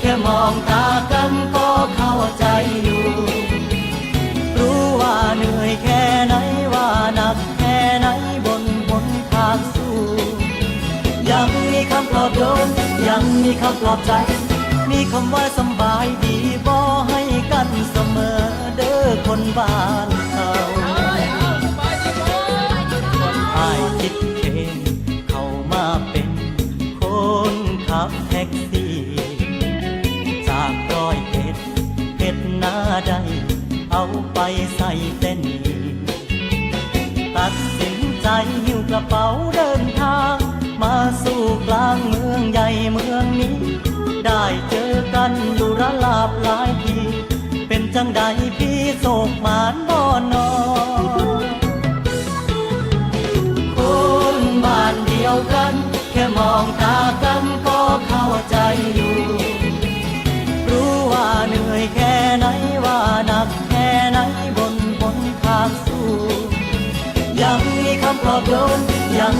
แค่มองตากันก็เข้าใจอยู่ รู้ว่าเหนื่อยแค่ไหนว่าหนักแค่ไหนบนบนทางสู้ ยังมีคำปลอบโยนยังมีคำปลอบใจ มีคำว่าสบายดีบอให้กันเสมอเด้อคนบ้านเขาอคิดเองเข้ามาเป็นคนขับแท็กซี่ ดหน้าใด เอาไปใส่เต้นนี้ตัดสินใจหิ้วกระเป๋าเดินทาง มาสู่กลางเมืองใหญ่เมืองนี้ ได้เจอกันอยู่ระลาบหลายที เป็นจังใดพี่โศกหมานบ่อนอคนบ้านเดียวกัน แค่มองตากัน ยังมีคำปลอบโยนยัง